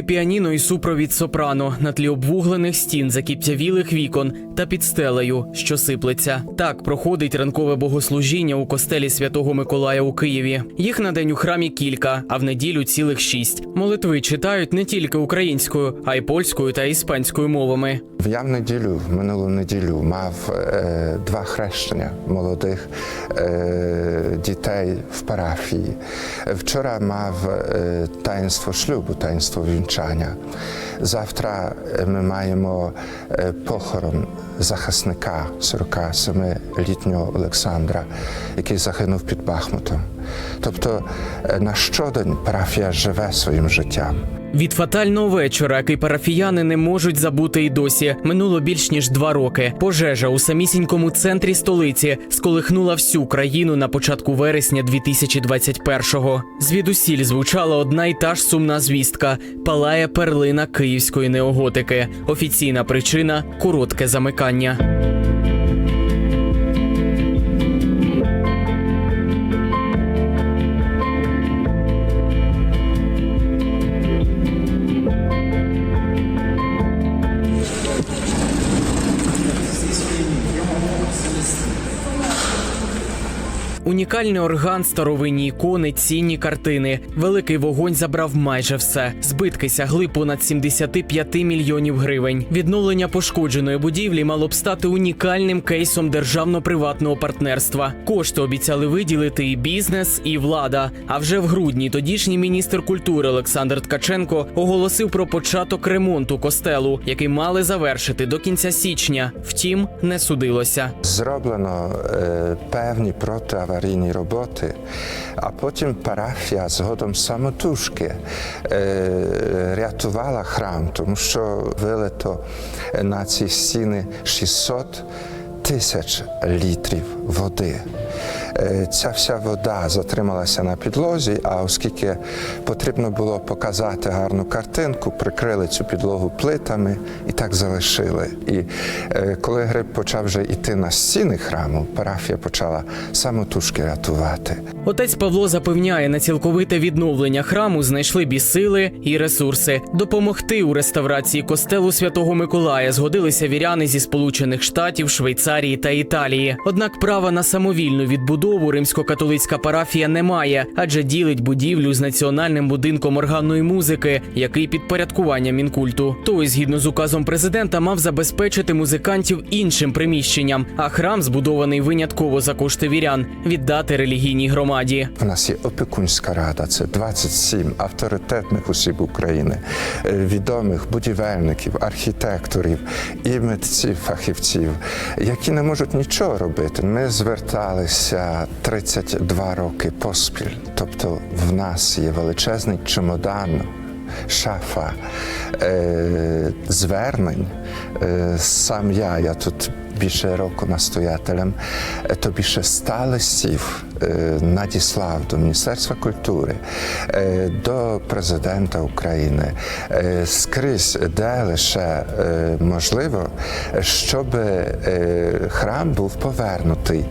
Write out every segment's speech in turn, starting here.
Звуки піаніно і супровід сопрано на тлі обвуглених стін, закіптявілих вікон та під стелею, що сиплеться. Так проходить ранкове богослужіння у костелі Святого Миколая у Києві. Їх на день у храмі кілька, а в неділю цілих шість. Молитви читають не тільки українською, а й польською та іспанською мовами. Я в неділю, в минулу неділю, мав е, два хрещення молодих е, дітей в парафії. Вчора мав е, таїнство шлюбу, таїнство вінчання. Завтра е, ми маємо е, похорон захисника 47-літнього Олександра, який загинув під Бахмутом. Тобто е, на щодень парафія живе своїм життям. Від фатального вечора, який парафіяни не можуть забути і досі, минуло більш ніж два роки. Пожежа у самісінькому центрі столиці сколихнула всю країну на початку вересня 2021-го. Звідусіль звучала одна й та ж сумна звістка: палає перлина київської неоготики. Офіційна причина коротке замикання. Унікальний орган, старовинні ікони, цінні картини. Великий вогонь забрав майже все. Збитки сягли понад 75 мільйонів гривень. Відновлення пошкодженої будівлі мало б стати унікальним кейсом державно-приватного партнерства. Кошти обіцяли виділити і бізнес, і влада. А вже в грудні тодішній міністр культури Олександр Ткаченко оголосив про початок ремонту костелу, який мали завершити до кінця січня. Втім, не судилося. Зроблено е, певні протиаварійні роботи, а потім парафія згодом самотужки рятувала храм, тому що вилито на ці стіни 600 тисяч літрів води. Е, Ця вся вода затрималася на підлозі, а оскільки потрібно було показати гарну картинку, прикрили цю підлогу плитами і так залишили. І е, коли гриб почав вже йти на стіни храму, парафія почала самотужки рятувати. Отець Павло запевняє, на цілковите відновлення храму знайшли бі сили і ресурси. Допомогти у реставрації костелу Святого Миколая згодилися віряни зі Сполучених Штатів, Швейцарії та Італії. Однак права на самовільну відбудову римсько-католицька парафія не має, адже ділить будівлю з національним будинком органної музики, який підпорядкування мінкульту. Той, згідно з указом президента, мав забезпечити музикантів іншим приміщенням, а храм, збудований винятково за кошти вірян, віддати релігійній громаді. У нас є опікунська рада, це 27 авторитетних осіб України, е, відомих будівельників, архітекторів і митців, фахівців, які не можуть нічого робити. Ми зверталися 32 роки поспіль. Тобто в нас є величезний чемодан. Шафа е, звернень. Е, сам я, я тут більше року настоятелем, е, то більше ста листів е, надіслав до Міністерства культури, до президента України, скрізь, де лише можливо, щоб храм був повернутий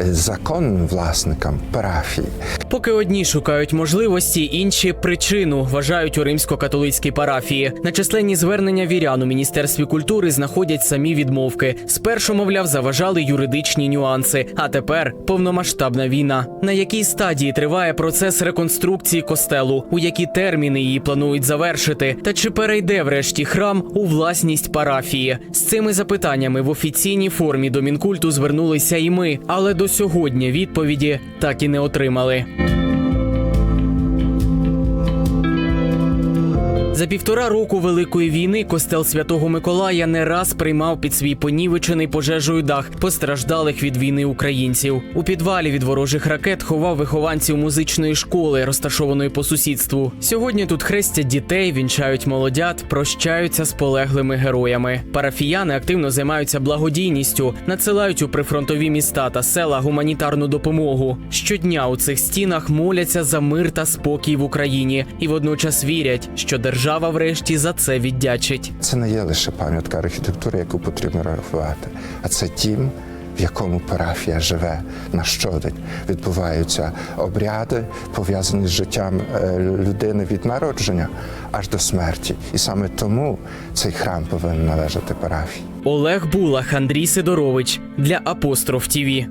законним власникам парафії. Поки одні шукають можливості, інші причину вважають у римсько-католицькій парафії. На численні звернення вірян у міністерстві культури знаходять самі відмовки. Спершу, мовляв, заважали юридичні нюанси, а тепер повномасштабна війна. На якій стадії триває процес реконструкції костелу, у які терміни її планують завершити, та чи перейде врешті храм у власність парафії? З цими запитаннями в офіційній формі до мінкульту звернулися і ми, але до сьогодні відповіді так і не отримали. За півтора року великої війни костел Святого Миколая не раз приймав під свій понівечений пожежею дах постраждалих від війни українців. У підвалі від ворожих ракет ховав вихованців музичної школи, розташованої по сусідству. Сьогодні тут хрестять дітей, вінчають молодят, прощаються з полеглими героями. Парафіяни активно займаються благодійністю, надсилають у прифронтові міста та села гуманітарну допомогу. Щодня у цих стінах моляться за мир та спокій в Україні і водночас вірять, що держава врешті за це віддячить. Це не є лише пам'ятка архітектури, яку потрібно рахувати, а це дім, в якому парафія живе на щодень. Відбуваються обряди, пов'язані з життям е, людини від народження аж до смерті. І саме тому цей храм повинен належати парафії. Олег Булах, Андрій Сидорович для Апостроф ТІВІ.